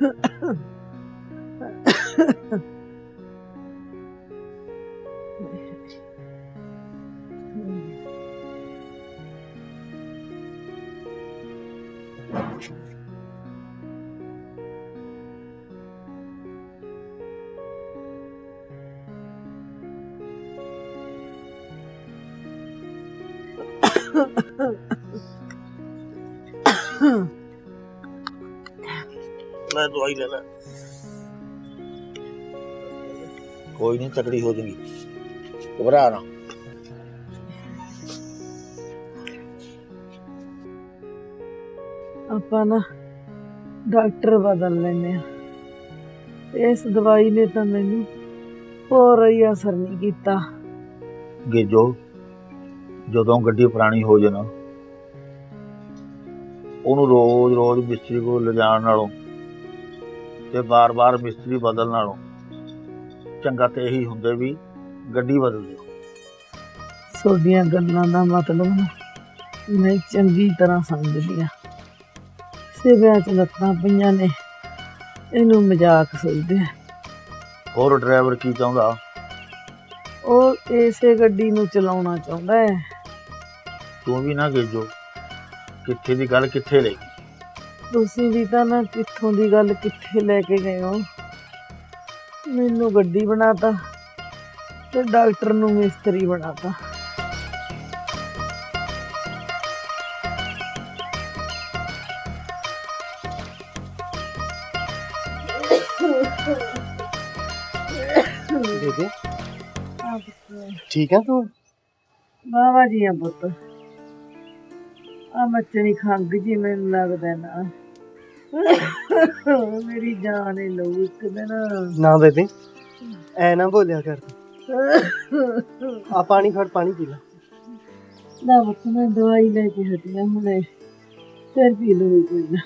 咳 ਲੈ ਦਵਾਈ ਲੈ ਲੈ ਕੋਈ ਨਹੀਂ ਤਕੜੀ ਹੋ ਜਾਏਗੀ ਘਬਰਾ ਨਾ। ਆਪਾਂ ਨਾ ਡਾਕਟਰ ਬਦਲ ਲੈਨੇ ਆ ਇਸ ਦਵਾਈ ਨੇ ਤਾਂ ਮੈਨੂੰ ਹੋਰ ਹੀ ਅਸਰ ਨਹੀਂ ਕੀਤਾ। ਗੇਜੋ ਜਦੋਂ ਗੱਡੀ ਪੁਰਾਣੀ ਹੋ ਜਾਣਾ ਉਹਨੂੰ ਰੋਜ਼-ਰੋਜ਼ ਮਿਸਤਰੀ ਕੋਲ ਲਿਜਾਣ ਨਾਲੋਂ ਤੇ ਬਾਰ-ਬਾਰ ਮਿਸਤਰੀ ਬਦਲਣ ਨਾਲੋਂ ਚੰਗਾ ਤੇ ਇਹੀ ਹੁੰਦੇ ਵੀ ਗੱਡੀ ਬਦਲ ਦਿਓ ਤੁਹਾਡੀਆਂ ਗੱਲਾਂ ਦਾ ਮਤਲਬ ਨਾ ਮੈਂ ਚੰਗੀ ਤਰ੍ਹਾਂ ਸਮਝਦੀ ਆ ਸਿਵਿਆਂ ਚ ਲੱਤਾਂ ਪਈਆਂ ਨੇ ਇਹਨੂੰ ਮਜ਼ਾਕ ਸਮਝਦੇ ਆ। ਹੋਰ ਡਰਾਈਵਰ ਕੀ ਚਾਹੁੰਦਾ? ਉਹ ਇਸੇ ਗੱਡੀ ਨੂੰ ਚਲਾਉਣਾ ਚਾਹੁੰਦਾ ਹੈ। ਤੂੰ ਵੀ ਨਾ ਗੇਜੋ ਕਿੱਥੇ ਦੀ ਗੱਲ ਕਿੱਥੇ ਲੈ ਗਈ? ਤੁਸੀਂ ਵੀ ਤਾਂ ਨਾ ਕਿੱਥੋਂ ਦੀ ਗੱਲ ਕਿੱਥੇ ਲੈ ਕੇ ਗਏ ਹੋ। ਮੈਨੂੰ ਗੱਡੀ ਬਣਾਤਾ ਤੇ ਡਾਕਟਰ ਨੂੰ ਮਿਸਤਰੀ ਬਣਾਤਾ। ਬੇਬੇ ਠੀਕ ਆ ਤੂੰ? ਬਾਬਾ ਜੀ ਆ ਪੁੱਤ। ਆ ਮੱਛਣੀ ਖੰਗ ਜੀ ਮੈਨੂੰ ਲੱਗਦਾ ਨਾ। ਮੇਰੀ ਜਾਨ ਹੀ ਲਊ ਇੱਕ ਦਿਨ। ਨਾ ਬੇਬੇ ਐ ਨਾ ਬੋਲਿਆ ਕਰ ਆ ਪਾਣੀ ਫੜ ਪਾਣੀ ਪੀ ਲੈ। ਨਾ ਪੁੱਤ ਮੈਂ ਦਵਾਈ ਲੈ ਕੇ ਹਟੀ ਆ ਹੁਣੇ। ਫਿਰ ਪੀ ਲਊ ਕੋਈ ਨਾ।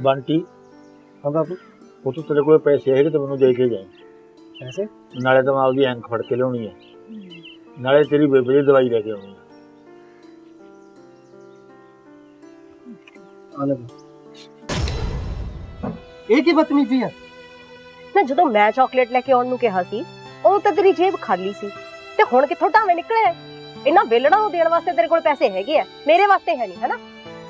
ਬੰਟੀ ਬਾਬੂ ਉਹ ਤੋਂ ਤੇਰੇ ਕੋਲ ਪੈਸੇ ਹੈਗੇ ਤੇ ਮੈਨੂੰ ਦੇ ਕੇ ਜਾਏ ਪੈਸੇ? ਨਾਲੇ ਤਾਂ ਮੈਂ ਆਪਦੀ ਐਂਕ ਫੜ ਕੇ ਲਿਆਉਣੀ ਹੈ ਨਾਲੇ ਤੇਰੀ ਬੇਬੇ ਦੀ ਦਵਾਈ ਲੈ ਕੇ ਆਉਣੀ ਹੈ ਲੈ ਇਹ ਕੀ ਬਦਤਮੀਜ਼ੀ ਆ ਨਾ ਜਦੋਂ ਮੈਂ ਚਾਕਲੇਟ ਲੈ ਕੇ ਆਉਣ ਨੂੰ ਕਿਹਾ ਸੀ ਉਹ ਤਾਂ ਤੇਰੀ ਜੇਬ ਖਾਲੀ ਸੀ। ਤੇ ਹੁਣ ਕਿੱਥੋਂ ਢਾਵੇਂ ਨਿਕਲੇ? ਇਹਨਾਂ ਵੇਲੜਾਂ ਨੂੰ ਦੇਣ ਵਾਸਤੇ ਤੇਰੇ ਕੋਲ ਪੈਸੇ ਹੈਗੇ ਆ। ਮੇਰੇ ਵਾਸਤੇ ਹੈ ਨਹੀਂ ਹਨਾ?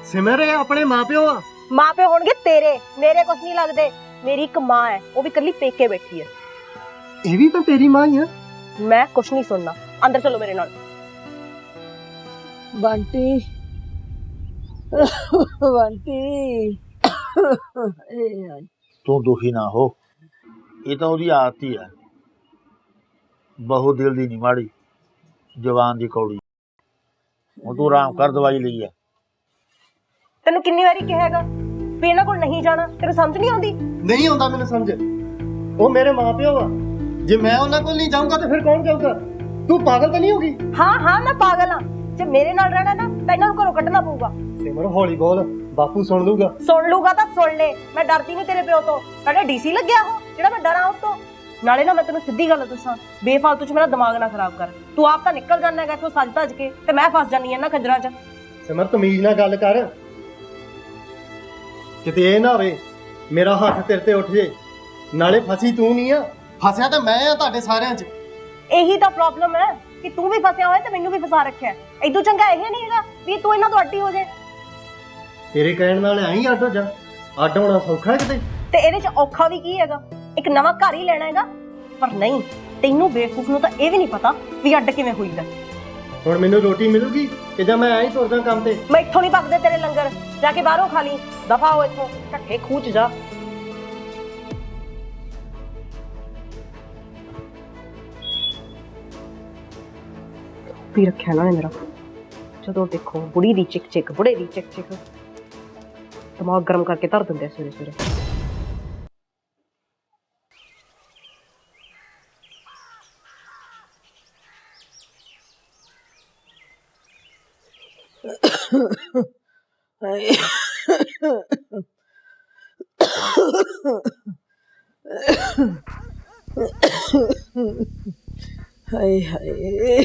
ਸਿਮਰ ਇਹ ਆਪਣੇ ਮਾਪਿਓ ਆ। ਮਾਪੇ ਹੋਣਗੇ ਤੇਰੇ। ਮੇਰੇ ਕੁਛ ਨਹੀਂ ਲੱਗਦੇ। ਮੇਰੀ ਇੱਕ ਮਾਂ ਹੈ। ਉਹ ਵੀ ਇਕੱਲੀ ਪੇਕੇ ਬੈਠੀ ਹੈ। ਇਹ ਵੀ ਤਾਂ ਤੇਰੀ ਮਾਂ ਹੀ ਆ। ਮੈਂ ਕੁਛ ਨਹੀਂ ਸੁਣਨਾ। ਅੰਦਰ ਚਲੋ ਮੇਰੇ ਨਾਲ। ਬੰਟੀ। ਬੰਟੀ। ਏ ਹਾਏ ਤੂੰ ਦੁਖੀ ਨਾ ਹੋ। ਇਹ ਤਾਂ ਉਹਦੀ ਆਦਤ ਹੀ ਹੈ ਬਹੁ ਦਿਲ ਦੀ ਨਹੀਂ ਮਾੜੀ ਜਵਾਨ ਦੀ ਕੌੜੀ। ਹੁਣ ਤੂੰ ਆਰਾਮ ਕਰ ਦਵਾਈ ਲਈ ਹੈ ਤੈਨੂੰ ਕਿੰਨੀ ਵਾਰੀ ਕਿਹਾ ਹੈਗਾ? ਵੀ ਇਹਨਾਂ ਕੋਲ ਨਹੀਂ ਜਾਣਾ ਤੈਨੂੰ ਸਮਝ ਨਹੀਂ ਆਉਂਦੀ? ਨਹੀਂ ਆਉਂਦਾ ਮੈਨੂੰ ਸਮਝ। ਉਹ ਮੇਰੇ ਮਾਪਿਓ ਆ। ਜੇ ਮੈਂ ਉਹਨਾਂ ਕੋਲ ਨਹੀਂ ਜਾਊਂਗਾ ਤਾਂ ਫਿਰ ਕੌਣ ਜਾਊਗਾ? ਤੂੰ ਪਾਗਲ ਤਾਂ ਨਹੀਂ ਹੋਗੀ ਹਾਂ ਹਾਂ ਮੈਂ ਪਾਗਲ ਹਾਂ ਜੇ ਮੇਰੇ ਨਾਲ ਰਹਿਣਾ ਨਾ ਤਾਂ ਇਹਨਾਂ ਨੂੰ ਘਰੋਂ ਕੱਢਣਾ ਪਊਗਾ। ਸਿਮਰ ਹੌਲੀ ਬੋਲ ਬਾਪੂ ਸੁਣ ਲੂਗਾ ਸੁਣ ਲੂਗਾ ਤਾਂ ਸੁਣ ਲੈ ਮੈਂ ਡਰਦੀ ਨਹੀਂ ਤੇਰੇ ਪਿਓ ਤੋਂ। ਤੁਹਾਡਾ ਡੀਸੀ ਲੱਗਿਆ ਉਹ ਜਿਹੜਾ ਮੈਂ ਡਰਾਂ ਉਸ ਤੋਂ। ਨਾਲੇ ਨਾ ਮੈਂ ਤੈਨੂੰ ਸਿੱਧੀ ਗੱਲ ਦੱਸਾਂ ਬੇਫਾਲਤੂ ਚ ਮੇਰਾ ਦਿਮਾਗ ਨਾ ਖਰਾਬ ਕਰ। ਤੂੰ ਆਪ ਤਾਂ ਨਿਕਲ ਜਾਂਦਾ ਹੈਗਾ ਇੱਥੋਂ ਸੱਜ ਧੱਜ ਕੇ ਤੇ ਮੈਂ ਫਸ ਜਾਨੀ ਆ ਨਾ ਖੱਜਰਾਂ 'ਚ। ਸਿਮਰ ਤਮੀਜ਼ ਨਾਲ ਗੱਲ ਕਰ। ਕਿਤੇ ਇਹ ਨਾ ਹੋਵੇ ਮੇਰਾ ਹੱਥ ਤੇਰੇ ਤੇ ਉੱਠ ਜੇ। ਨਾਲੇ ਫਸੀ ਤੂੰ ਨਹੀਂ ਆ। ਫਸਿਆ ਤਾਂ ਮੈਂ ਆ ਤੁਹਾਡੇ ਸਾਰਿਆਂ 'ਚ। ਇਹੀ ਤਾਂ ਪ੍ਰੋਬਲਮ ਹੈ ਕਿ ਤੂੰ ਵੀ ਫਸਿਆ ਹੋਇਆ ਤੇ ਮੈਨੂੰ ਵੀ ਫਸਾ ਰੱਖਿਆ। ਹੈ। ਏਦੂ ਚੰਗਾ ਇਹ ਨਹੀਂ ਹੈਗਾ ਵੀ ਤੂੰ ਇਹਨਾਂ ਤੋਂ ਅੱਡੀ ਹੋ ਜਾਏ ਤੇਰੇ ਕਹਿਣ ਨਾਲ ਐਂ ਹੀ ਅੱਡ ਹੋ ਜਾ। ਅੱਡ ਹੋਣਾ ਸੌਖਾ ਹੈ ਕਿਤੇ? ਤੇ ਇਹਦੇ 'ਚ ਔਖਾ ਵੀ ਕੀ ਹੈਗਾ? ਇੱਕ ਨਵਾਂ ਘਰ ਹੀ ਲੈਣਾ ਹੈਗਾ। ਪਰ ਨਹੀਂ ਤੈਨੂੰ ਬੇਵਕੂਫ ਨੂੰ ਤਾਂ ਇਹ ਵੀ ਨਹੀਂ ਪਤਾ ਵੀ ਅੱਡ ਕਿਵੇਂ ਹੋਈਦਾ ਹੁਣ ਮੈਨੂੰ ਰੋਟੀ ਮਿਲੂਗੀ ਕਿ ਜਾਂ ਮੈਂ ਐਂ ਹੀ ਤੁਰਦਾ ਕੰਮ ਤੇ? ਮੈਂ ਇੱਥੋਂ ਨਹੀਂ ਪੱਕਦੇ ਤੇਰੇ ਲੰਗਰ। ਜਾ ਕੇ ਬਾਹਰੋਂ ਖਾ ਲਈ। ਦਫਾ ਹੋ ਇੱਥੋਂ। ਢੱਠੇ ਖੂਚ ਜਾ। ਵੀ ਰੱਖਿਆ ਨਾ ਮੇਰਾ। ਜਦੋਂ ਦੇਖੋ ਬੁੜੀ ਦੀ ਚਿਕ ਚਿਕ ਬੁੜੇ ਦੀ ਚਿਕ ਚਿਕ ਦਿਮਾਗ ਗਰਮ ਕਰਕੇ ਧਰ ਦਿੰਦੇ ਆ ਸਵੇਰੇ ਸਵੇਰੇ ਹਾਏ ਹਾਏ ਹਾਏ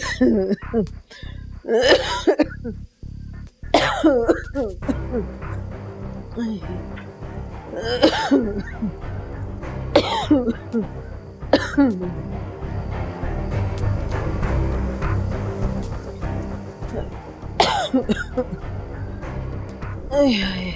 ਆਏ ਹਾਏ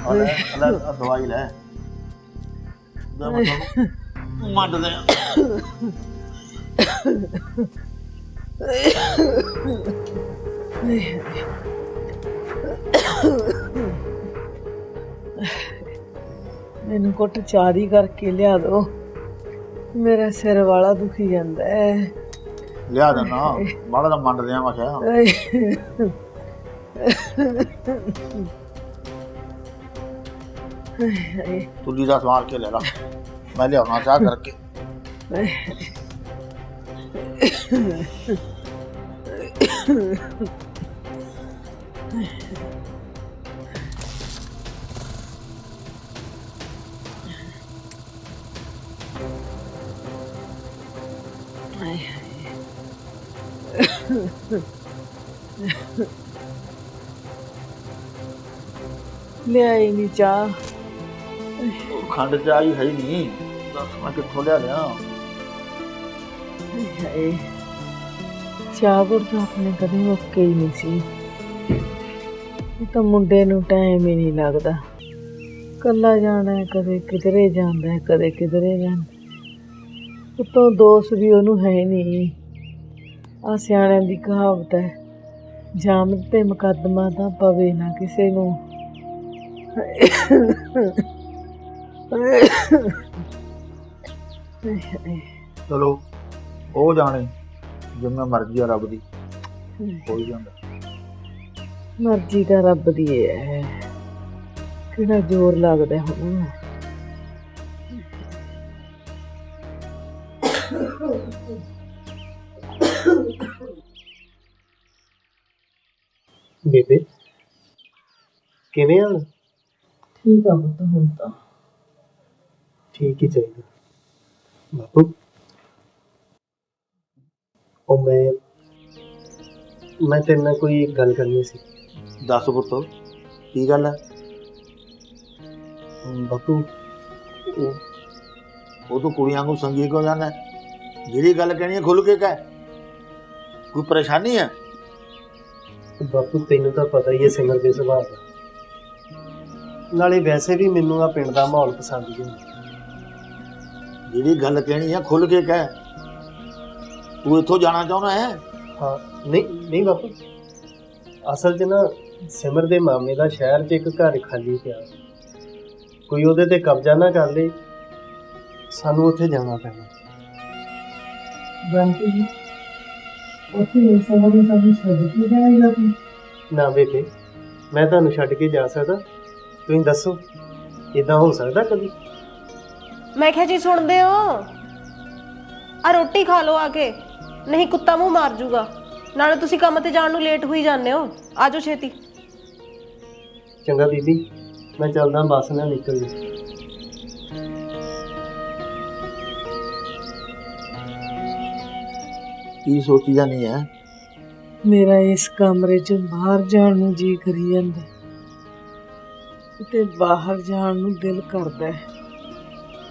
ਆ ਲੈ ਆ ਲੈ ਆਹ ਦਵਾਈ ਲੈ। ਦੇ ਮੈਂ ਤੁਹਾਨੂੰ ਮੰਡਦੇ ਆ। ਮੈਨੂੰ ਕੁੱਟ ਚਾਰੀ ਕਰਕੇ ਲਿਆ ਦੋ। ਮੇਰਾ ਸਿਰ ਵਾਲਾ ਦੁਖੀ ਜਾਂਦਾ ਹੈ ਲਿਆ ਦੇਣਾ ਬਾੜਾ ਦਾ ਮੰਡਦੇ ਆ ਮੈਂ ਕਿਹਾ। ਆਏ। ਆਏ, ਤੁਲੀ ਦਾ ਸਮਾਰ ਕੇ ਲੈ ਲਾ ਮੈਂ ਲਿਆਉਣਾ ਚਾਹ ਕਰਕੇ ਆਏ। ਆਏ ਹਾਏ। ਲਿਆਈ ਨਹੀਂ ਚਾਹ ਖੰਡ ਚਾਹ ਹੈ ਹੀ ਨਹੀਂ। ਦੱਸ ਮੈਂ ਕਿੱਥੋਂ ਲਿਆ ਲਿਆ ਹਾਏ ਹਾਏ। ਚਾਹਪੁਰ ਤਾਂ ਆਪਣੇ ਕਦੇ ਮੁੱਕੇ ਹੀ ਨਹੀਂ ਸੀ। ਇਹ ਤਾਂ ਮੁੰਡੇ ਨੂੰ ਟਾਈਮ ਹੀ ਨਹੀਂ ਲੱਗਦਾ। ਕੱਲਾ ਜਾਣਾ ਹੈ, ਕਦੇ ਕਿਧਰੇ ਜਾਂਦਾ ਹੈ, ਕਦੇ ਕਿਧਰੇ ਜਾਂਦਾ ਉਤੋਂ ਦੋਸਤ ਵੀ ਉਹਨੂੰ ਹੈ ਨਹੀਂ। ਆ ਸਿਆਣਿਆਂ ਦੀ ਕਹਾਵਤ ਹੈ ਜਾਮ ਤੇ ਮੁਕੱਦਮਾ ਤਾਂ ਪਵੇ ਨਾ ਕਿਸੇ ਨੂੰ। ਚਲੋ ਉਹ ਜਾਣੇ ਜਿਵੇਂ ਮਰਜ਼ੀ ਆ ਰੱਬ ਦੀ। ਕੋਈ ਜਾਂਦਾ ਮਰਜ਼ੀ ਤਾਂ ਰੱਬ ਦੀ ਹੈ ਕਿਹੜਾ ਜ਼ੋਰ ਲੱਗਦਾ ਹੁਣ? ਬੇਬੇ ਕਿਵੇਂ ਆ? ਠੀਕ ਆ ਪੁੱਤ ਹੁਣ ਤਾਂ। ਠੀਕ ਹੀ ਚਾਹੀਦਾ ਬਾਪੂ ਉਹ ਮੈਂ ਮੈਂ ਤੇਰੇ ਨਾਲ ਕੋਈ ਗੱਲ ਕਰਨੀ ਸੀ ਦੱਸ ਪੁੱਤ ਕੀ ਗੱਲ ਹੈ ਬਾਪੂ ਉਹ ਉਹ ਤੂੰ ਕੁੜੀਆਂ ਨੂੰ ਸੰਗੀ ਜਾਂਦਾ ਹੈ? ਜਿਹੜੀ ਗੱਲ ਕਹਿਣੀ ਹੈ ਖੁੱਲ ਕੇ ਕਹਿ ਕੋਈ ਪਰੇਸ਼ਾਨੀ ਹੈ ਬਾਪੂ ਤੈਨੂੰ ਤਾਂ ਪਤਾ ਹੀ ਹੈ ਸਿਮਰ ਦੇ ਸੁਭਾਅ ਦਾ ਨਾਲੇ ਵੈਸੇ ਵੀ ਮੈਨੂੰ ਆ ਪਿੰਡ ਦਾ ਮਾਹੌਲ ਪਸੰਦ ਨਹੀਂ ਜਿਹੜੀ ਗੱਲ ਕਹਿਣੀ ਹੈ ਖੁੱਲ ਕੇ ਕਹਿ। ਤੂੰ ਇੱਥੋਂ ਜਾਣਾ ਚਾਹੁੰਦਾ ਹੈ? ਹਾਂ ਨਹੀਂ ਨਹੀਂ ਬਾਪੂ। ਅਸਲ 'ਚ ਨਾ ਸਿਮਰ ਦੇ ਮਾਮੇ ਦਾ ਸ਼ਹਿਰ 'ਚ ਇੱਕ ਘਰ ਖਾਲੀ ਪਿਆ। ਕੋਈ ਉਹਦੇ ਤੇ ਕਬਜ਼ਾ ਨਾ ਕਰ ਲੇ। ਸਾਨੂੰ ਉੱਥੇ ਜਾਣਾ ਪੈਣਾ। ਬੰਟੀ ਜੀ ਉੱਥੇ ਇਹ ਸਮਾਂ ਦੇ ਸਾਨੂੰ ਛੱਡ ਕੇ ਜਾਏਗਾ ਤੂੰ। ਨਾ ਬੇਟੇ ਮੈਂ ਤੁਹਾਨੂੰ ਛੱਡ ਕੇ ਜਾ ਸਕਦਾ। ਤੁਸੀਂ ਦੱਸੋ ਇਦਾਂ ਹੋ ਸਕਦਾ ਕਦੀ? ਮੈਂ ਕਿਹਾ ਜੀ ਸੁਣਦੇ ਹੋ? ਆ ਰੋਟੀ ਖਾ ਲਓ ਆ ਕੇ ਨਹੀਂ ਕੁੱਤਾ ਮੂੰਹ ਮਾਰ ਜੂਗਾ। ਨਾਲੇ ਤੁਸੀਂ ਕੰਮ ਤੇ ਜਾਣ ਨੂੰ ਲੇਟ ਹੋਈ ਜਾਂਦੇ ਹੋ। ਆਜੋ ਛੇਤੀ। ਚੰਗਾ ਬੀਬੀ ਮੈਂ ਚੱਲਦਾ ਬੱਸ ਨਾਲ ਨਿਕਲ ਜੀ ਕੀ ਸੋਚੀ ਜਾਨੀ ਹੈ ਮੇਰਾ ਇਸ ਕਮਰੇ 'ਚ ਬਾਹਰ ਜਾਣ ਨੂੰ ਜੀ ਕਰੀ ਜਾਂਦਾ। ਤੇ ਬਾਹਰ ਜਾਣ ਨੂੰ ਦਿਲ ਕਰਦਾ ਹੈ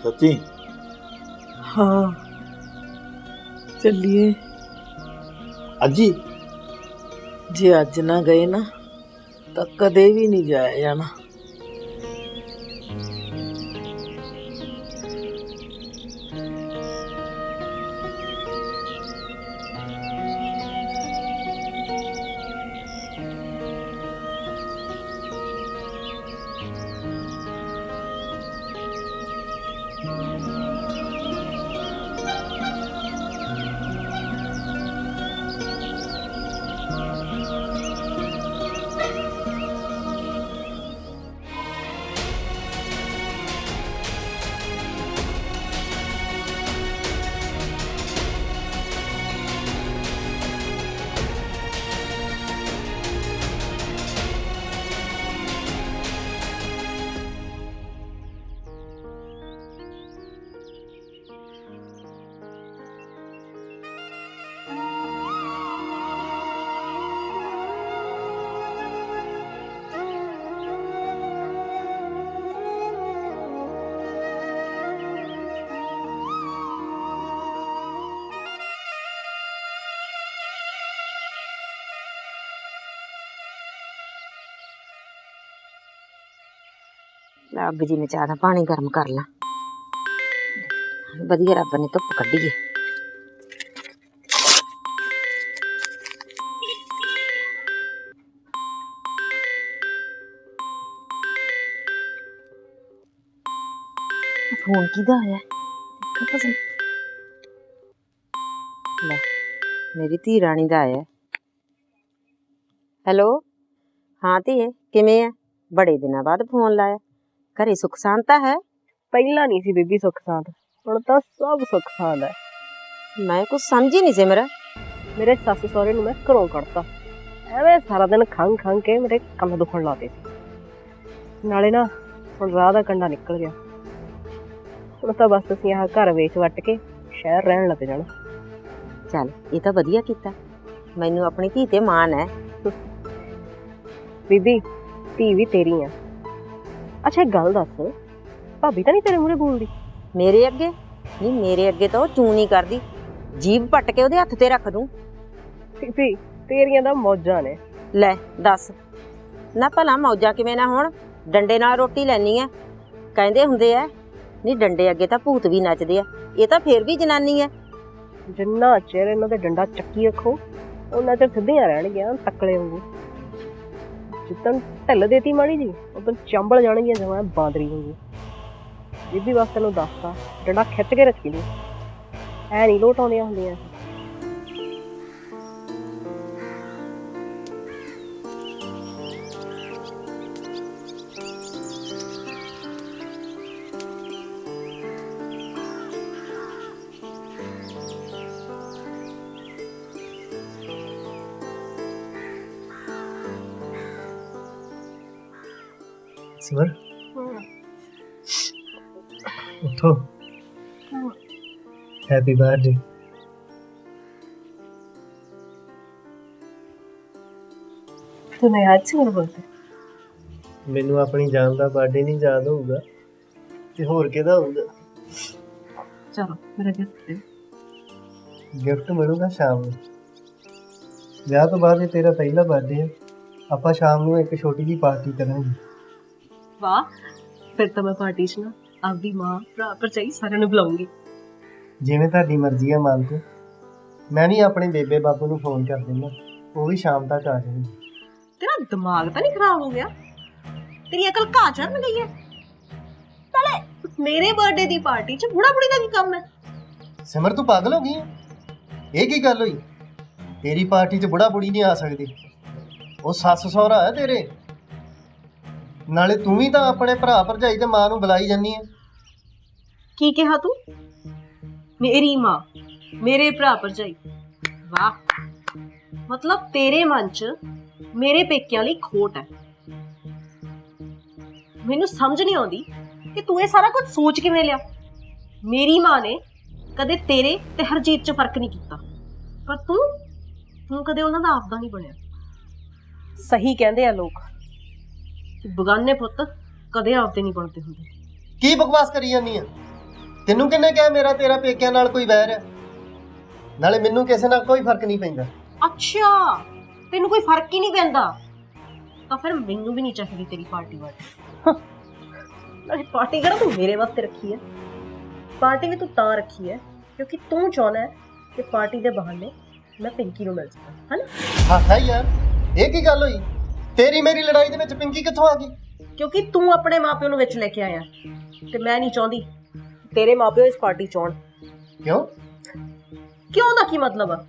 ਸੱਚੀ? ਹਾਂ। ਚੱਲੀਏ। ਅੱਜੀ? ਜੇ ਅੱਜ ਨਾ ਗਏ ਨਾ ਤਾਂ ਕਦੇ ਵੀ ਨਹੀਂ ਜਾਇਆ ਜਾਣਾ। ਲੈ ਅੱਗ ਜੀ ਮਚਾ ਦਾਂ ਪਾਣੀ ਗਰਮ ਕਰ ਲਾਂ। ਵਧੀਆ ਰੱਬ ਨੇ ਧੁੱਪ ਕੱਢੀ ਏ। ਫੋਨ ਕਿਹਦਾ ਆਇਆ? ਦੇਖਾਂ ਤਾਂ ਸਹੀ। ਲੈ, ਮੇਰੀ ਧੀ ਰਾਣੀ ਦਾ ਆਇਆ। ਹੈਲੋ? ਹਾਂ ਧੀਏ, ਕਿਵੇਂ ਆ? ਬੜੇ ਦਿਨਾਂ ਬਾਅਦ ਫੋਨ ਲਾਇਆ। ਘਰੇ ਸੁੱਖ ਸ਼ਾਂਤਾ ਹੈ? ਪਹਿਲਾਂ ਨਹੀਂ ਸੀ ਬੀਬੀ ਸੁੱਖ ਸਾਂਦ ਹੁਣ ਤਾਂ ਸਭ ਸੁੱਖ ਸਾਂਦ ਹੈ। ਮੈਂ ਕੁਝ ਸਮਝ ਹੀ ਨਹੀਂ ਸਿਮਰ ਮੇਰੇ। ਸੱਸ ਸਹੁਰੇ ਨੂੰ ਮੈਂ ਘਰੋਂ ਕੱਢਤਾ। ਐਵੇਂ ਸਾਰਾ ਦਿਨ ਖੰਗ ਖੰਗ ਕੇ ਮੇਰੇ ਕੰਨ ਦੁਖਣ ਲਾਤੇ ਸੀ। ਨਾਲੇ ਨਾ ਹੁਣ ਰਾਹ ਦਾ ਕੰਡਾ ਨਿਕਲ ਗਿਆ। ਹੁਣ ਤਾਂ ਬਸ ਅਸੀਂ ਆਹ ਘਰ ਵੇਚ ਵੱਟ ਕੇ ਸ਼ਹਿਰ ਰਹਿਣ ਲੱਗ ਜਾਣਾ। ਚੱਲ ਇਹ ਤਾਂ ਵਧੀਆ ਕੀਤਾ। ਮੈਨੂੰ ਆਪਣੀ ਧੀ ਤੇ ਮਾਣ ਹੈ। ਬੀਬੀ ਧੀ ਵੀ ਤੇਰੀ ਆ। ਅੱਛਾ ਇੱਕ ਗੱਲ ਦੱਸ। ਭਾਬੀ ਤਾਂ ਨਹੀਂ ਤੇਰੇ ਮੂਹਰੇ ਬੋਲਦੀ? ਮੇਰੇ ਅੱਗੇ? ਨਹੀਂ ਮੇਰੇ ਅੱਗੇ ਤਾਂ ਉਹ ਚੂੰ ਨਹੀਂ ਕਰਦੀ। ਜੀਭ ਪੱਟ ਕੇ ਉਹਦੇ ਹੱਥ ਤੇ ਰੱਖ ਦੂੰ। ਬੀਬੀ ਤੇਰੀਆਂ ਤਾਂ ਮੌਜਾਂ ਨੇ। ਲੈ ਦੱਸ। ਨਾ ਭਲਾ ਮੌਜਾਂ ਕਿਵੇਂ ਨਾ ਹੋਣ। ਡੰਡੇ ਨਾਲ ਰੋਟੀ ਲੈਣੀ ਐ ਕਹਿੰਦੇ ਹੁੰਦੇ ਐ ਨਹੀਂ ਡੰਡੇ ਅੱਗੇ ਤਾਂ ਭੂਤ ਵੀ ਨੱਚਦੇ ਆ। ਇਹ ਤਾਂ ਫੇਰ ਵੀ ਜਨਾਨੀ ਐ ਜਿੰਨਾ ਚਿਰ ਇਹਨਾਂ ਦੇ ਡੰਡਾ ਚੱਕੀ ਰੱਖੋ ਉਹਨਾਂ ਚਿਰ ਸਿੱਧੀਆਂ ਰਹਿਣਗੀਆਂ ਤੱਕਲੇ ਵਾਂਗੂ। ਜਿੱਦਣ ਢਿੱਲ ਦੇਤੀ ਮਾੜੀ ਜੀ ਉਦੋਂ ਚੰਬਲ ਜਾਣਗੀਆਂ ਜਿਵੇਂ ਬਾਂਦਰੀ ਵਾਂਗੂ ਬੀਬੀ ਬਸ ਤੈਨੂੰ ਦੱਸਤਾ, ਡੰਡਾ ਖਿੱਚ ਕੇ ਰੱਖੀ ਲਈ ਐ ਨਹੀਂ ਲੋਟ ਆਉਂਦੀਆਂ ਹੁੰਦੀਆਂ। ਸਿਮਰ ਉਠੋ ਹੈਪੀ ਬਰਥਡੇ ਤੂੰ ਨੇ ਅੱਜ ਮੈਨੂੰ ਬੋਲਦੇ ਮੈਨੂੰ ਆਪਣੀ ਜਾਨ ਦਾ ਬਰਥਡੇ ਨਹੀਂ ਯਾਦ ਹੋਊਗਾ ਤੇ ਹੋਰ ਕਿਹਦਾ ਹੋਊਗਾ ਚਲੋ ਮੇਰਾ ਗਿਫਟ ਦੇ ਗਿਫਟ ਮਿਲੂਗਾ ਸ਼ਾਮ ਨੂੰ ਵਿਆਹ ਤੋਂ ਬਾਅਦ ਇਹ ਤੇਰਾ ਪਹਿਲਾ ਬਰਥਡੇ ਹੈ ਆਪਾਂ ਸ਼ਾਮ ਨੂੰ ਇੱਕ ਛੋਟੀ ਜਿਹੀ ਪਾਰਟੀ ਕਰਾਂਗੇ ਵਾਹ ਫਿਰ ਤਾਂ ਮੈਂ ਪਾਰਟੀ 'ਚ ਨਾ ਆਪਦੀ ਮਾਂ ਭਰਾ ਭਰਜਾਈ ਸਾਰਿਆਂ ਨੂੰ ਬੁਲਾਉਂਗੀ। ਜਿਵੇਂ ਤੁਹਾਡੀ ਮਰਜ਼ੀ ਹੈ ਮਾਲਕੋ। ਮੈਂ ਵੀ ਆਪਣੇ ਬੇਬੇ ਬਾਪੂ ਨੂੰ ਫੋਨ ਕਰ ਦਿੰਦਾ। ਉਹ ਵੀ ਸ਼ਾਮ ਤੱਕ ਆ ਜਾਣਗੇ। ਤੇਰਾ ਦਿਮਾਗ ਤਾਂ ਨਹੀਂ ਖਰਾਬ ਹੋ ਗਿਆ? ਤੇਰੀ ਅਕਲ ਘਾ ਚੜਨ ਗਈ ਹੈ। ਨਾਲੇ ਮੇਰੇ ਬਰਥਡੇ ਦੀ ਪਾਰਟੀ 'ਚ ਬੁੜਾ ਬੁੜੀ ਦਾ ਕੀ ਕੰਮ ਹੈ? ਸਿਮਰ ਤੂੰ ਪਾਗਲ ਹੋ ਗਈ ਹੈ? ਇਹ ਕੀ ਗੱਲ ਹੋਈ? ਤੇਰੀ ਪਾਰਟੀ 'ਚ ਬੁੜਾ ਬੁੜੀ ਨਹੀਂ ਆ ਸਕਦੀ। ਉਹ ਸੱਸ ਸਹੁਰਾ ਹੈ ਤੇਰੇ? ਨਾਲੇ ਤੂੰ ਵੀ ਤਾਂ ਆਪਣੇ ਭਰਾ ਭਰਜਾਈ ਤੇ ਮਾਂ ਨੂੰ ਬੁਲਾਈ ਜੰਨੀ ਹੈ ਕੀ ਕਿਹਾ ਤੂੰ? ਮੇਰੀ ਮਾਂ, ਮੇਰੇ ਭਰਾ ਭਰਜਾਈ। ਵਾਹ। ਮਤਲਬ ਤੇਰੇ ਮਨ 'ਚ ਮੇਰੇ ਪੇਕਿਆਂ ਲਈ ਖੋਟ ਹੈ ਮੈਨੂੰ ਸਮਝ ਨਹੀਂ ਆਉਂਦੀ ਕਿ ਤੂੰ ਇਹ ਸਾਰਾ ਕੁਝ ਸੋਚ ਕਿਵੇਂ ਲਿਆ। ਮੇਰੀ ਮਾਂ ਨੇ ਕਦੇ ਤੇਰੇ ਤੇ ਹਰਜੀਤ 'ਚ ਫ਼ਰਕ ਨਹੀਂ ਕੀਤਾ। ਪਰ ਤੂੰ ਤੂੰ ਕਦੇ ਉਹਨਾਂ ਦਾ ਆਪਦਾ ਨਹੀਂ ਬਣਿਆ। ਸਹੀ ਕਹਿੰਦੇ ਆ ਲੋਕ। ਬਗਾਨੇ ਪੁੱਤ ਕਦੇ ਆਪਦੇ ਨਹੀਂ ਬਣਦੇ ਹੁੰਦੇ। ਕੀ ਬਕਵਾਸ ਕਰੀ ਜਾਂਦੀ ਆ? ਤੈਨੂੰ ਕਿੰਨੇ ਕਿਹਾ ਮੇਰਾ ਤੇਰਾ ਪੇਕਿਆਂ ਨਾਲ ਕੋਈ ਵੈਰ ਹੈ ਨਾਲੇ ਮੈਨੂੰ ਕਿਸੇ ਨਾਲ ਕੋਈ ਫ਼ਰਕ ਨਹੀਂ ਪੈਂਦਾ। ਅੱਛਾ ਤੈਨੂੰ ਕੋਈ ਫ਼ਰਕ ਹੀ ਨਹੀਂ ਪੈਂਦਾ। ਤਾਂ ਫਿਰ ਮੈਨੂੰ ਵੀ ਨਹੀਂ ਚਾਹੀਦੀ ਤੇਰੀ ਪਾਰਟੀ ਵਾਲੀ। ਨਾਲੇ ਪਾਰਟੀ ਕਿਹੜਾ ਤੂੰ ਮੇਰੇ ਵਾਸਤੇ ਰੱਖੀ ਹੈ ਪਾਰਟੀ ਵੀ ਤੂੰ ਤਾਂ ਰੱਖੀ ਹੈ ਕਿਉਂਕਿ ਤੂੰ ਚਾਹਨਾ ਹੈ ਕਿ ਪਾਰਟੀ ਦੇ ਬਹਾਨੇ ਮੈਂ ਪਿੰਕੀ ਨੂੰ ਮਿਲ ਸਕਾਂ ਹਨਾ? ਹਾਂ ਹੈ ਯਾਰ। ਇਹ ਕੀ ਗੱਲ ਹੋਈ? ਤੇਰੀ ਮੇਰੀ ਲੜਾਈ ਦੇ ਵਿੱਚ ਪਿੰਕੀ ਕਿੱਥੋਂ ਆ ਗਈ? ਕਿਉਂਕਿ ਤੂੰ ਆਪਣੇ ਮਾਪਿਓ ਨੂੰ ਵਿੱਚ ਲੈ ਕੇ ਆਇਆ। ਤੇ ਮੈਂ ਨਹੀਂ ਚਾਹੁੰਦੀ ਤੇਰੇ ਮਾਪਿਓ ਇਸ ਪਾਰਟੀ ਚ ਆਉਣ। ਕਿਉਂ? ਕਿਉਂ ਦਾ ਕੀ ਮਤਲਬ ਆ?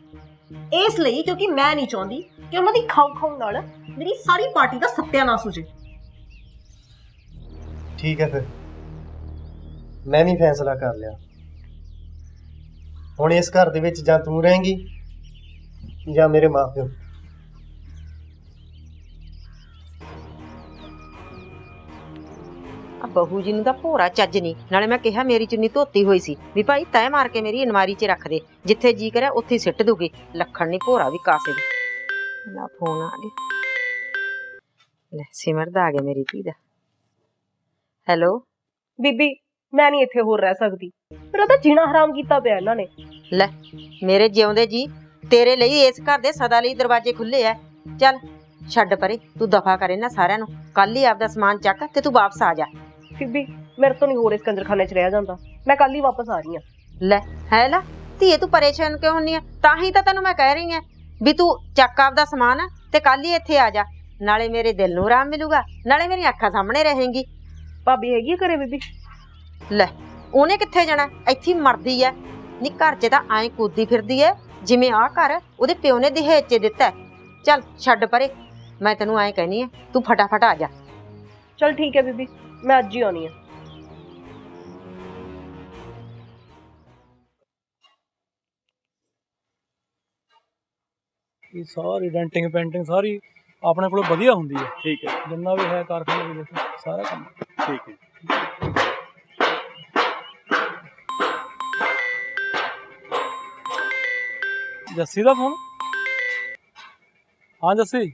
ਇਸ ਲਈ ਕਿਉਂਕਿ ਮੈਂ ਨਹੀਂ ਚਾਹੁੰਦੀ ਕਿ ਉਹਨਾਂ ਦੀ ਖਾਉ ਖਾਉ ਨਾਲ ਮੇਰੀ ਸਾਰੀ ਪਾਰਟੀ ਦਾ ਸੱਤਿਆਨਾਸ਼ ਹੋ ਜੇ ਠੀਕ ਹੈ ਫਿਰ। ਮੈਂ ਵੀ ਫੈਸਲਾ ਕਰ ਲਿਆ। ਹੁਣ ਇਸ ਘਰ ਦੇ ਵਿੱਚ ਜਾਂ ਤੂੰ ਰਹੇਂਗੀ ਜਾਂ ਮੇਰੇ ਮਾਪਿਓ। ਬਹੂ ਜੀ ਨੂੰ ਤਾਂ ਭੋਰਾ ਚੱਜ ਨਹੀਂ ਨਾਲੇ ਮੈਂ ਕਿਹਾ ਮੇਰੀ ਚੁੰਨੀ ਧੋਤੀ ਹੋਈ ਸੀ ਵੀ ਭਾਈ ਤੈ ਮਾਰ ਕੇ ਮੇਰੀ ਅਨਵਾਰੀ 'ਚ ਰੱਖ ਦੇ ਜਿੱਥੇ ਜੀ ਕਰਿਆ ਉੱਥੇ ਹੀ ਸਿੱਟ ਦੂਗੀ। ਲੱਖਣ ਨਹੀਂ ਭੋਰਾ ਵੀ ਕਾਸੇ ਦੀ। ਨਾ ਫੋਨ ਆ ਗਿਆ। ਲੈ ਸਿਮਰ ਦਾ ਆ ਗਿਆ ਮੇਰੀ ਧੀ ਦਾ। ਹੈਲੋ? ਬੀਬੀ ਮੈਂ ਨਹੀਂ ਇੱਥੇ ਹੋਰ ਰਹਿ ਸਕਦੀ। ਮੇਰਾ ਤਾਂ ਜੀਣਾ ਹਰਾਮ ਕੀਤਾ ਪਿਆ ਇਹਨਾਂ ਨੇ। ਲੈ ਮੇਰੇ ਜਿਉਂਦੇ ਜੀ ਤੇਰੇ ਲਈ ਇਸ ਘਰ ਦੇ ਸਦਾ ਲਈ ਦਰਵਾਜ਼ੇ ਖੁੱਲੇ ਐ। ਚੱਲ ਛੱਡ ਪਰੇ ਤੂੰ ਦਫਾ ਕਰ ਇਹਨਾਂ ਸਾਰਿਆਂ ਨੂੰ। ਕੱਲ ਹੀ ਆਪਦਾ ਸਮਾਨ ਚੱਕ ਤੇ ਤੂੰ ਵਾਪਸ ਆ ਜਾ। ਬੀਬੀ ਮੇਰੇ ਤੋਂ ਨਹੀਂ ਹੋਰ ਇਸ ਕੰਜਰਖਾਨੇ 'ਚ ਰਹਿ ਜਾਂਦਾ। ਮੈਂ ਕੱਲ ਹੀ ਵਾਪਸ ਆ ਰਹੀ ਹਾਂ। ਲੈ ਹੈ ਲਾ ਧੀਏ ਤੂੰ ਪਰੇਸ਼ਾਨ ਕਿਉਂ ਹੁੰਨੀ ਆ? ਤਾਂ ਹੀ ਤਾਂ ਤੈਨੂੰ ਮੈਂ ਕਹਿ ਰਹੀ ਆ ਵੀ ਤੂੰ ਚੱਕ ਆਪਦਾ ਸਮਾਨ ਤੇ ਕੱਲ ਹੀ ਇੱਥੇ ਆ ਜਾ। ਨਾਲੇ ਮੇਰੇ ਦਿਲ ਨੂੰ ਆਰਾਮ ਮਿਲੂਗਾ ਨਾਲੇ ਮੇਰੀਆਂ ਅੱਖਾਂ ਸਾਹਮਣੇ ਰਹੇਂਗੀ। ਭਾਬੀ ਹੈਗੀ ਆ ਘਰੇ ਬੀਬੀ? ਲੈ ਉਹਨੇ ਕਿੱਥੇ ਜਾਣਾ? ਇੱਥੇ ਹੀ ਮਰਦੀ ਐ। ਨੀ ਘਰ 'ਚ ਤਾਂ ਐਂ ਕੂਦੀ ਫਿਰਦੀ ਐ ਜਿਵੇਂ ਆਹ ਘਰ ਉਹਦੇ ਪਿਓ ਨੇ ਦਹੇਜ 'ਚ ਦਿੱਤਾ। ਚੱਲ ਛੱਡ ਪਰੇ ਮੈਂ ਤੈਨੂੰ ਐਂ ਕਹਿਨੀ ਆ ਤੂੰ ਫਟਾਫਟ ਆ ਜਾ। ਚਲ ਠੀਕ ਹੈ ਬੀਬੀ। ਮੈਂ ਅੱਜ ਹੀ ਆਉਣੀ ਆ ਇਹ ਸਾਰੀ ਡੈਂਟਿੰਗ ਪੇਂਟਿੰਗ ਸਾਰੀ ਆਪਣੇ ਕੋਲ ਵਧੀਆ ਹੁੰਦੀ ਹੈ ਠੀਕ ਹੈ ਜਿੰਨਾ ਵੀ ਹੈ ਕਾਰਖਾਨੇ ਦੇ ਵਿੱਚ ਸਾਰਾ ਕੰਮ ਠੀਕ ਹੈ ਜੱਸੀ ਦਾ ਫੋਨ ਹਾਂ ਜੱਸੀ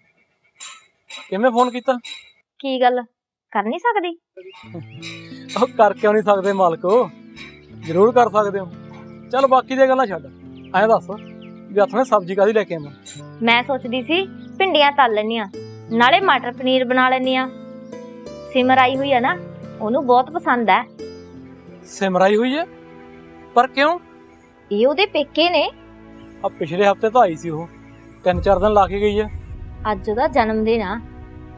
ਕਿਵੇਂ ਫੋਨ ਕੀਤਾ ਕੀ ਗੱਲ ਕਰ ਨਹੀਂ ਸਕਦੀ? ਉਹ ਕਰ ਕਿਉਂ ਨਹੀਂ ਸਕਦੇ ਮਾਲਕੋ ਜ਼ਰੂਰ ਕਰ ਸਕਦੇ ਹੋ। ਚੱਲ ਬਾਕੀ ਦੀਆਂ ਗੱਲਾਂ ਛੱਡ। ਐਂ ਦੱਸ ਵੀ ਹੱਥ ਨੇ ਸਬਜ਼ੀ ਕਾਦੀ ਲੈ ਕੇ ਆਵਾਂ? ਮੈਂ ਸੋਚਦੀ ਸੀ ਭਿੰਡੀਆਂ ਤਲ ਲੈਣੀਆਂ ਨਾਲੇ ਮਟਰ ਪਨੀਰ ਬਣਾ ਲੈਣੀ ਆ ਸਿਮਰ ਆਈ ਹੋਈ ਆ ਨਾ ਉਹਨੂੰ ਬਹੁਤ ਪਸੰਦ ਹੈ ਸਿਮਰਾਈ ਹੋਈ ਹੈ ਪਰ ਕਿਉਂ? ਇਹ ਉਹਦੇ ਪੇਕੇ ਨੇ। ਆ ਪਿਛਲੇ ਹਫ਼ਤੇ ਤਾਂ ਆਈ ਸੀ ਉਹ। ਤਿੰਨ ਚਾਰ ਦਿਨ ਲਾ ਕੇ ਗਈ ਹੈ ਅੱਜ ਉਹਦਾ ਜਨਮ ਦਿਨ ਆ।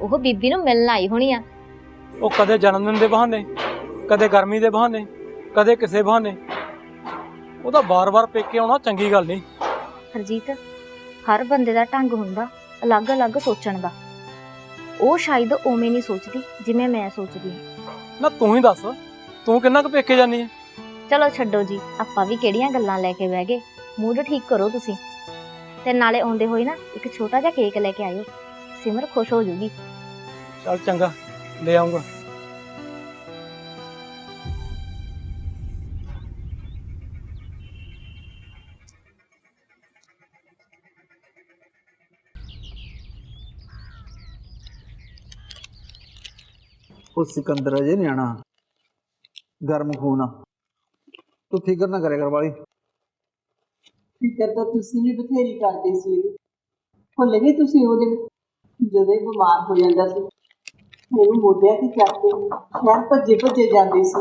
ਉਹ ਬੀਬੀ ਨੂੰ ਮਿਲਣ ਆਈ ਹੋਣੀ ਆ। ਉਹ ਕਦੇ ਜਨਮ ਦਿਨ ਦੇ ਬਹਾਨੇ ਕਦੇ ਗਰਮੀ ਦੇ ਬਹਾਨੇ ਕਦੇ ਕਿਸੇ ਬਹਾਨੇ। ਉਹਦਾ ਬਾਰ-ਬਾਰ ਪੇਕੇ ਆਉਣਾ ਚੰਗੀ ਗੱਲ ਨਹੀਂ। ਹਰਜੀਤ ਹਰ ਬੰਦੇ ਦਾ ਢੰਗ ਹੁੰਦਾ ਅਲੱਗ-ਅਲੱਗ ਸੋਚਣ ਦਾ। ਉਹ ਸ਼ਾਇਦ ਉਵੇਂ ਨਹੀਂ ਸੋਚਦੀ ਜਿਵੇਂ ਮੈਂ ਸੋਚਦੀ ਹਾਂ। ਨਾ ਤੂੰ ਹੀ ਦੱਸ ਤੂੰ ਕਿੰਨਾ ਕੁ ਪੇਕੇ ਜਾਨੀ ਹੈ? ਚਲੋ ਛੱਡੋ ਜੀ ਆਪਾਂ ਵੀ ਕਿਹੜੀਆਂ ਗੱਲਾਂ ਲੈ ਕੇ ਬਹਿ ਗਏ। ਮੂਡ ਠੀਕ ਕਰੋ ਤੁਸੀਂ। ਤੇ ਨਾਲੇ ਆਉਂਦੇ ਹੋਏ ਨਾ ਇੱਕ ਛੋਟਾ ਜਿਹਾ ਕੇਕ ਲੈ ਕੇ ਆਇਓ। ਸਿਮਰ ਖੁਸ਼ ਹੋ ਜੂਗੀ। ਚੱਲ ਚੰਗਾ। ਲੈ ਆਉਂਗਾ ਉਹ ਸਿਕੰਦਰ ਅਜੇ ਨਿਆਣਾ ਗਰਮ ਖੂਨ ਆ ਤੂੰ ਫਿਕਰ ਨਾ ਕਰਿਆ ਕਰ ਵਾਲੀ ਫਿਕਰ ਤਾਂ ਤੁਸੀਂ ਵੀ ਬਥੇਰੀ ਕਰਦੇ ਸੀ ਭੁੱਲ ਗਏ ਤੁਸੀਂ ਉਹਦੇ ਜਦੋਂ ਇਹ ਬਿਮਾਰ ਹੋ ਜਾਂਦਾ ਸੀ ਮੈਨੂੰ ਚੱਕ ਕੇ ਸ਼ਹਿਰ ਭੱਜੇ ਭੱਜੇ ਜਾਂਦੇ ਸੀ।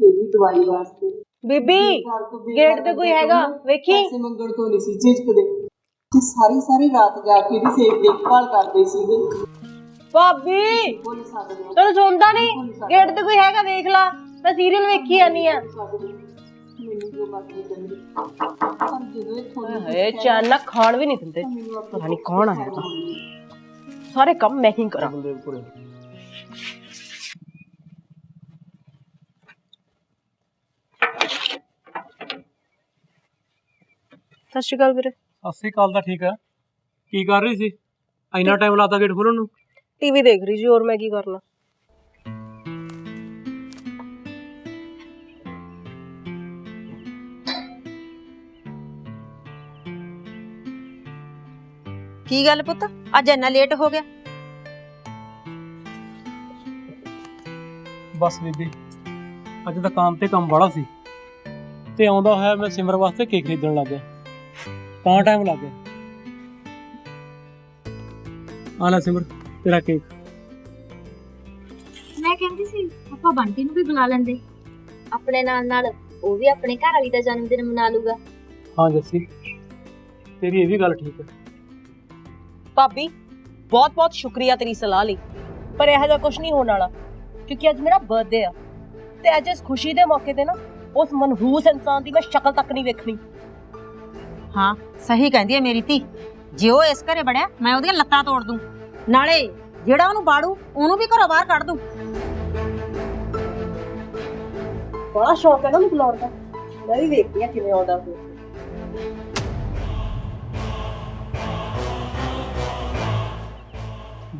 ਇਹ ਵੀ ਦਵਾਈ ਵਾਸਤੇ। ਬੀਬੀ ਘਰ ਤੋਂ ਬੇਘਰ ਗੇਟ ਤੇ ਕੋਈ ਬੰਦੇ ਹੈਗਾ? ਵੇਖੀ। ਪੈਸੇ ਮੰਗਣ ਤੋਂ ਨਹੀਂ ਸੀ ਝਿਜਕਦੇ ਤੇ ਸਾਰੀ ਸਾਰੀ ਰਾਤ ਜਾ ਕੇ ਇਹਦੀ ਸੇਵ ਦੇਖਭਾਲ ਕਰਦੇ ਸੀਗੇ। ਭਾਬੀ ਬੋਲ ਸਕਦੇ ਹੋ ਤੈਨੂੰ ਸੁਣਦਾ ਨਹੀਂ? ਗੇਟ ਤੇ ਕੋਈ ਹੈਗਾ? ਵੇਖ ਲਾ। ਮੈਂ ਸੀਰੀਅਲ ਵੇਖੀ ਜਾਨੀ ਆ। ਮੈਨੂੰ ਜੋ ਮਰਜ਼ੀ ਕਹਿੰਦੇ ਪਰ ਜਦੋਂ ਇਹ ਥੋੜੀ ਹਏ ਚੈਨ ਨਾਲ ਖਾਣ ਵੀ ਨਹੀਂ ਦਿੰਦੇ। ਪਤਾ ਨਹੀਂ ਕੌਣ ਆਇਆ ਤਾਂ। ਸਾਰੇ ਕੰਮ ਮੈਂ ਹੀ ਕਰਾਂ ਬਲਦੇਵਪੁਰੇ ਸਤਿ ਸ਼੍ਰੀ ਅਕਾਲ ਵੀਰੇ ਸਤਿ ਕਾਲ ਤਾਂ ਠੀਕ ਹੈ ਕੀ ਕਰ ਰਹੀ ਸੀ ਇੰਨਾ ਟਾਈਮ ਲਾਤਾ ਗੇਟ ਖੋਲਣ ਨੂੰ ਟੀਵੀ ਦੇਖ ਰਹੀ ਸੀ ਹੋਰ ਮੈਂ ਕੀ ਕਰਨਾ ਕੀ ਗੱਲ ਪੁੱਤ? ਅੱਜ ਇੰਨਾ ਲੇਟ ਹੋ ਗਿਆ। ਬਸ ਬੀਬੀ ਅੱਜ ਦੁਕਾਨ ਤੇ ਕੰਮ ਬੜਾ ਸੀ। ਤੇ ਆਉਂਦਾ ਹੋਇਆ ਮੈਂ ਸਿਮਰ ਵਾਸਤੇ ਕੇਕ ਖਰੀਦਣ ਲੱਗ ਗਿਆ। ਤਾਂ ਟਾਈਮ ਲੱਗ ਗਿਆ। ਆ ਲੈ ਸਿਮਰ ਤੇਰਾ ਕੇਕ। ਮੈਂ ਕਹਿੰਦੀ ਸੀ ਆਪਾਂ ਬੰਟੀ ਨੂੰ ਵੀ ਬੁਲਾ ਲੈਂਦੇ। ਆਪਣੇ ਨਾਲ ਨਾਲ ਉਹ ਵੀ ਆਪਣੇ ਘਰ ਵਾਲੀ ਦਾ ਜਨਮ ਦਿਨ ਮਨਾ ਲੂਗਾ। ਹਾਂ ਜੱਸੀ ਤੇਰੀ ਇਹ ਵੀ ਗੱਲ ਠੀਕ ਹੈ। ਭਾਬੀ ਬਹੁਤ ਬਹੁਤ ਸ਼ੁਕਰੀਆ ਤੇਰੀ ਸਲਾਹ ਲਈ। ਪਰ ਇਹੋ ਜਿਹਾ ਕੁਝ ਨਹੀਂ ਹੋਣ ਵਾਲਾ ਕਿਉਂਕਿ ਅੱਜ ਮੇਰਾ ਬਰਥਡੇ ਆ। ਤੇ ਅੱਜ ਇਸ ਖੁਸ਼ੀ ਦੇ ਮੌਕੇ ਤੇ ਨਾ ਉਸ ਮਨਹੂਸ ਇਨਸਾਨ ਦੀ ਮੈਂ ਸ਼ਕਲ ਤੱਕ ਨਹੀਂ ਵੇਖਣੀ। ਹਾਂ ਸਹੀ ਕਹਿੰਦੀ ਹੈ ਮੇਰੀ ਧੀ। ਜੇ ਉਹ ਇਸ ਘਰੇ ਬੜਿਆ ਮੈਂ ਉਹਦੀਆਂ ਲੱਤਾਂ ਤੋੜ ਦੂੰ। ਨਾਲੇ ਜਿਹੜਾ ਉਹਨੂੰ ਬਾੜੂ ਉਹਨੂੰ ਵੀ ਘਰੋਂ ਬਾਹਰ ਕੱਢ ਦੂੰ। ਬੜਾ ਸ਼ੌਕ ਹੈ ਨਾ ਮੈਨੂੰ ਬੁਲਾਉਣ ਦਾ। ਮੈਂ ਵੀ ਵੇਖਦੀ ਆ ਕਿਵੇਂ ਆਉਂਦਾ ਉਹ।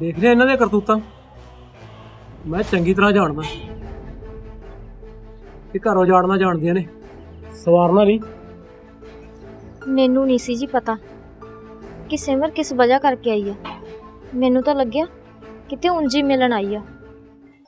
ਦੇਖ ਰਿਹਾ ਇਹਨਾਂ ਦੇ ਕਰਤੂਤਾਂ। ਮੈਂ ਚੰਗੀ ਤਰ੍ਹਾਂ ਜਾਣਦਾ। ਇਹ ਘਰੋਂ ਜਾੜਨਾ ਜਾਣਦੀਆਂ ਨੇ। ਸਵਾਰਨਾ ਨਹੀਂ। ਮੈਨੂੰ ਨਹੀਂ ਸੀ ਜੀ ਪਤਾ ਕਿ ਸਿਮਰ ਕਿਸ ਵਜ੍ਹਾ ਕਰਕੇ ਆਈ ਆ। ਮੈਨੂੰ ਤਾਂ ਲੱਗਿਆ ਕਿਤੇ ਉਂਝ ਹੀ ਮਿਲਣ ਆਈ ਆ।